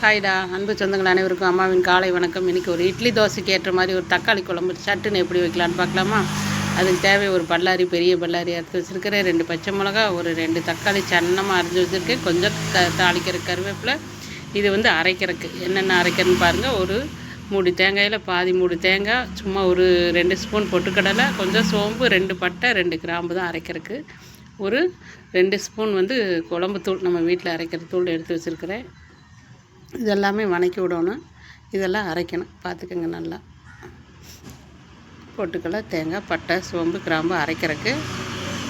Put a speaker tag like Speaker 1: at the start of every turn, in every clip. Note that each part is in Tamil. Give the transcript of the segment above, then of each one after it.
Speaker 1: ஹாய்டா அன்பு சொந்தங்கள் அனைவருக்கும் அம்மாவின் காலை வணக்கம். இன்றைக்கி ஒரு இட்லி தோசைக்கு ஏற்ற மாதிரி ஒரு தக்காளி குழம்பு சட்டுன்னு எப்படி வைக்கலான்னு பார்க்கலாமா? அதுக்கு தேவை ஒரு பல்லாரி பெரிய பல்லாரி அறுத்து வச்சுருக்கிறேன். ரெண்டு பச்சை மிளகா ஒரு ரெண்டு தக்காளி சன்னமாக அரைஞ்சி வச்சுருக்கேன். கொஞ்சம் த தாளிக்கிற கருவேப்பிலை. இது வந்து அரைக்கிறதுக்கு. என்னென்ன அரைக்கிறதுன்னு பாருங்கள் ஒரு மூடி தேங்காயில் பாதி மூடி தேங்காய் சும்மா ஒரு ரெண்டு ஸ்பூன் பொட்டுக்கடலை கொஞ்சம் சோம்பு ரெண்டு பட்டை ரெண்டு கிராம்பு தான் அரைக்கிறதுக்கு. ஒரு ரெண்டு ஸ்பூன் வந்து குழம்பு தூள் நம்ம வீட்டில் அரைக்கிற தூள் எடுத்து வச்சுருக்கிறேன். இதெல்லாமே வணக்கி விடணும். இதெல்லாம் அரைக்கணும். பார்த்துக்கோங்க நல்லா. பொட்டுக்கடலை தேங்காய் பட்டை சோம்பு கிராம்பு அரைக்கிறதுக்கு.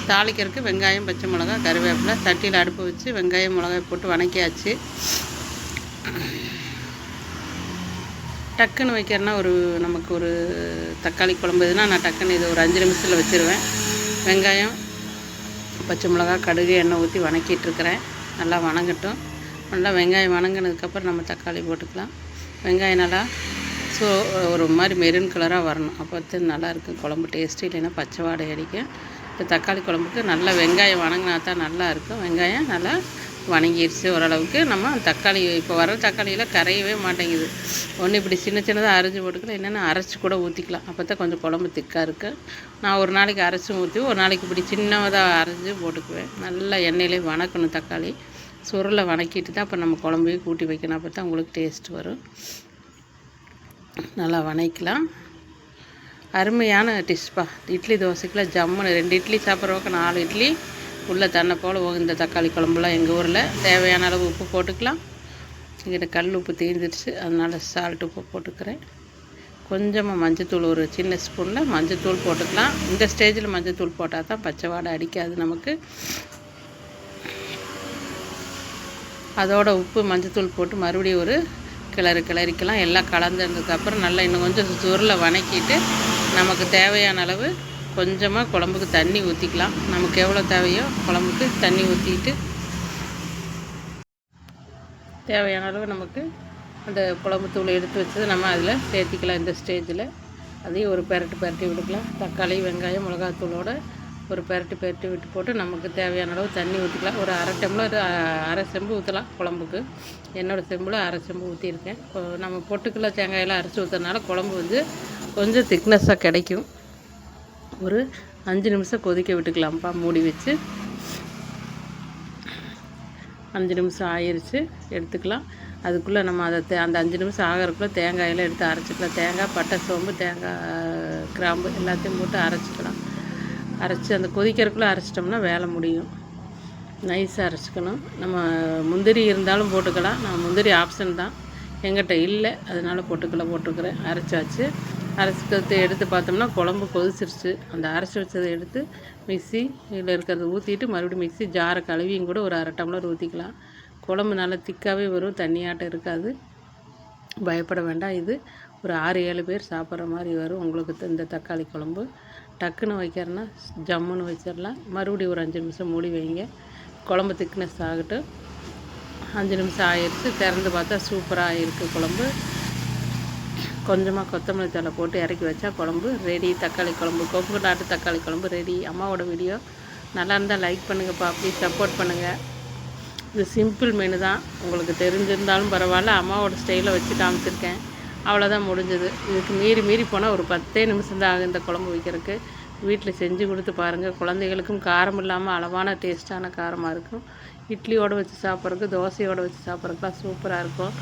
Speaker 1: தாளிக்கிறதுக்கு வெங்காயம் பச்சை மிளகா கருவேப்பிலை சட்டியில் அடுப்பு வச்சு வெங்காயம் மிளகாய் போட்டு வணக்கியாச்சு. டக்குன்னு வைக்கிறேன்னா ஒரு நமக்கு ஒரு தக்காளி குழம்பு இதுனா நான் டக்குன்னு இது ஒரு அஞ்சு நிமிஷத்தில் வச்சுருவேன். வெங்காயம் பச்சை மிளகா கடுகு எண்ணெய் ஊற்றி வணக்கிட்டுருக்கிறேன் நல்லா வணங்கட்டும். நல்லா வெங்காயம் வணங்கினதுக்கப்புறம் நம்ம தக்காளி போட்டுக்கலாம். வெங்காயம் நல்லா ஸோ ஒரு மாதிரி மெரூன் கலராக வரணும். அப்போ தான் நல்லாயிருக்கும் குழம்பு டேஸ்ட்டு இல்லைன்னா பச்சை வாடை அடிக்கும். இப்போ தக்காளி குழம்புக்கு நல்லா வெங்காயம் வணங்கினா தான் நல்லா இருக்கும். வெங்காயம் நல்லா வணங்கிடுச்சு ஓரளவுக்கு. நம்ம தக்காளி இப்போ வர தக்காளியெல்லாம் கரையவே மாட்டேங்குது. ஒன்று இப்படி சின்ன சின்னதாக அரைஞ்சி போட்டுக்கலாம். என்னென்னா அரைச்சி கூட ஊற்றிக்கலாம் அப்போ தான் கொஞ்சம் குழம்பு திக்காக இருக்குது நான் ஒரு நாளைக்கு அரைச்சி ஊற்றி ஒரு நாளைக்கு இப்படி சின்னதாக அரைஞ்சி போட்டுக்குவேன். நல்லா எண்ணெயிலே வணக்கணும் தக்காளி. சுருளை வணக்கிட்டு தான் அப்போ நம்ம குழம்பையும் கூட்டி வைக்கணும். அப்போ தான் உங்களுக்கு டேஸ்ட் வரும். நல்லா வணக்கலாம் அருமையான டிஷ்பா இட்லி தோசைக்கெலாம் ஜம்முன்னு ரெண்டு இட்லி சாப்பிட்றவங்க நாலு இட்லி உள்ளே தன்னை போல் இந்த தக்காளி குழம்புலாம் எங்கள் ஊரில். தேவையான அளவு உப்பு போட்டுக்கலாம். எங்கிட்ட கல் உப்பு தீர்ந்துடுச்சு. அதனால் சால்ட் உப்பு போட்டுக்கிறேன். கொஞ்சமாக மஞ்சத்தூள் ஒரு சின்ன ஸ்பூனில் மஞ்சத்தூள் போட்டுக்கலாம். இந்த ஸ்டேஜில் மஞ்சத்தூள் போட்டால் தான் பச்சை வாடை அடிக்காது நமக்கு. அதோட உப்பு மஞ்சத்தூள் போட்டு மறுபடியும் ஒரு கிளறு கிளறிக்கலாம். எல்லாம் கலந்துருந்ததுக்கப்புறம் நல்லா இன்னும் கொஞ்சம் சுருளை வணக்கிட்டு நமக்கு தேவையான அளவு கொஞ்சமாக குழம்புக்கு தண்ணி ஊற்றிக்கலாம் நமக்கு எவ்வளோ தேவையோ குழம்புக்கு தண்ணி ஊற்றிட்டு தேவையான அளவு நமக்கு அந்த குழம்பு தூள் எடுத்து வச்சது நம்ம அதில் சேர்த்திக்கலாம். இந்த ஸ்டேஜில் அதையும் ஒரு பெரட்டு பெரட்டி விடுக்கலாம் தக்காளி வெங்காயம் மிளகாத்தூளோட ஒரு பெரட்டி பெரட்டி விட்டு போட்டு நமக்கு தேவையான அளவு தண்ணி ஊற்றிக்கலாம் ஒரு அரை டம்ளர் அரை செம்பு ஊற்றலாம் குழம்புக்கு. என்னோடய செம்பில் அரை செம்பு ஊற்றிருக்கேன் நம்ம பொட்டுக்கெல்லாம் தேங்காயெல்லாம் அரைச்சி ஊற்றுறதுனால குழம்பு வந்து கொஞ்சம் திக்னஸ்ஸாக கிடைக்கும். ஒரு அஞ்சு நிமிஷம் கொதிக்க விட்டுக்கலாம்ப்பா மூடி வச்சு. அஞ்சு நிமிஷம் ஆயிடுச்சு எடுத்துக்கலாம். அதுக்குள்ளே நம்ம அதை அந்த அஞ்சு நிமிஷம் ஆகிறதுக்குள்ளே தேங்காயெல்லாம் எடுத்து அரைச்சிக்கலாம். தேங்காய் பட்டை சோம்பு தேங்காய் கிராம்பு எல்லாத்தையும் போட்டு அரைச்சிக்கலாம். அரைச்சி அந்த கொதிக்கிறதுக்குள்ளே அரைச்சிட்டோம்னா வேலை முடியும். நைஸாக அரைச்சிக்கணும். நம்ம முந்திரி இருந்தாலும் போட்டுக்கலாம். நான் முந்திரி ஆப்ஷன் தான். எங்கிட்ட இல்லை. அதனால் போட்டுக்கல போட்டுக்கிறேன். அரைச்சாச்சு. அரைச்சிக்கிறது எடுத்து பார்த்தோம்னா குழம்பு கொதிச்சிருச்சு. அந்த அரைச்சி வச்சதை எடுத்து மிக்சி இதில் இருக்கிறத ஊற்றிட்டு மறுபடியும் மிக்சி ஜாரை கழுவியும் கூட ஒரு அரை டம்ளர் ஊற்றிக்கலாம் குழம்பு நல்லா திக்காகவே வரும். தண்ணியாட்டம் இருக்காது. பயப்பட வேண்டாம். இது ஒரு ஆறு ஏழு பேர் சாப்பிட்ற மாதிரி வரும். உங்களுக்கு இந்த தக்காளி குழம்பு. டக்குன்னு வைக்கிறேன்னா ஜம்முன்னு வச்சிடலாம். மறுபடியும் ஒரு அஞ்சு நிமிஷம் மூடி வைங்க. குழம்பு திக்னஸ் ஆகட்டும். அஞ்சு நிமிஷம் ஆயிடுச்சு. திறந்து பார்த்தா சூப்பராக இருக்குது குழம்பு. கொஞ்சமாக கொத்தமல்லி தலை போட்டு இறக்கி வச்சா குழம்பு ரெடி தக்காளி குழம்பு கொங்கு நாட்டு தக்காளி குழம்பு ரெடி அம்மாவோட வீடியோ நல்லா இருந்தால் லைக் பண்ணுங்கப்பா ப்ளீஸ் சப்போர்ட் பண்ணுங்கள் இது சிம்பிள் மெனு தான். உங்களுக்கு தெரிஞ்சிருந்தாலும் பரவாயில்ல. அம்மாவோட ஸ்டைலில் வச்சு காமிச்சிருக்கேன். அவ்வளோதான் முடிஞ்சது. இதுக்கு மீறி மீறி போனால் ஒரு பத்தே நிமிஷம் தான் ஆகும் இந்த குழம்பு வைக்கிறதுக்கு. வீட்டில் செஞ்சு கொடுத்து பாருங்கள் குழந்தைகளுக்கும் காரம் இல்லாமல் அளவான டேஸ்ட்டான காரமாக இருக்கும். இட்லியோடு வச்சு சாப்பிட்றதுக்கு தோசையோடு வச்சு சாப்பிட்றதுக்குலாம் சூப்பராக இருக்கும்.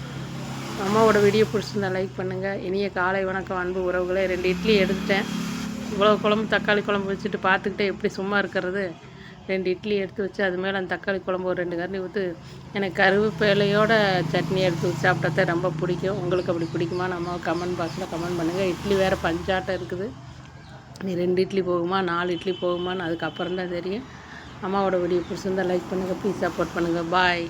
Speaker 1: அம்மாவோட வீடியோ பிடிச்சிருந்தா லைக் பண்ணுங்கள் இனிய காலை வணக்கம் அன்பு உறவுகளே. ரெண்டு இட்லி எடுத்துட்டேன். இவ்வளோ குழம்பு தக்காளி குழம்பு வச்சுட்டு பார்த்துக்கிட்டே எப்படி சும்மா இருக்கிறது? ரெண்டு இட்லி எடுத்து வச்சு அது மேலே அந்த தக்காளி குழம்பு ஒரு ரெண்டு கரண்டி ஊற்று எனக்கு கருவேப்பிலையோட சட்னி எடுத்து வச்சு சாப்பிட்டா ரொம்ப பிடிக்கும். உங்களுக்கு அப்படி பிடிக்குமா? நம்ம கமெண்ட் பாக்ஸில் கமெண்ட் பண்ணுங்கள் இட்லி வேறு பஞ்சாட்டம் இருக்குது. நீ ரெண்டு இட்லி போகுமா? நாலு இட்லி போகுமான்னு அதுக்கப்புறம் தான் தெரியும். அம்மாவோட வீடியோ பிடிச்சிருந்தால் லைக் பண்ணுங்கள் ப்ளீஸ் சப்போர்ட் பண்ணுங்கள் பாய்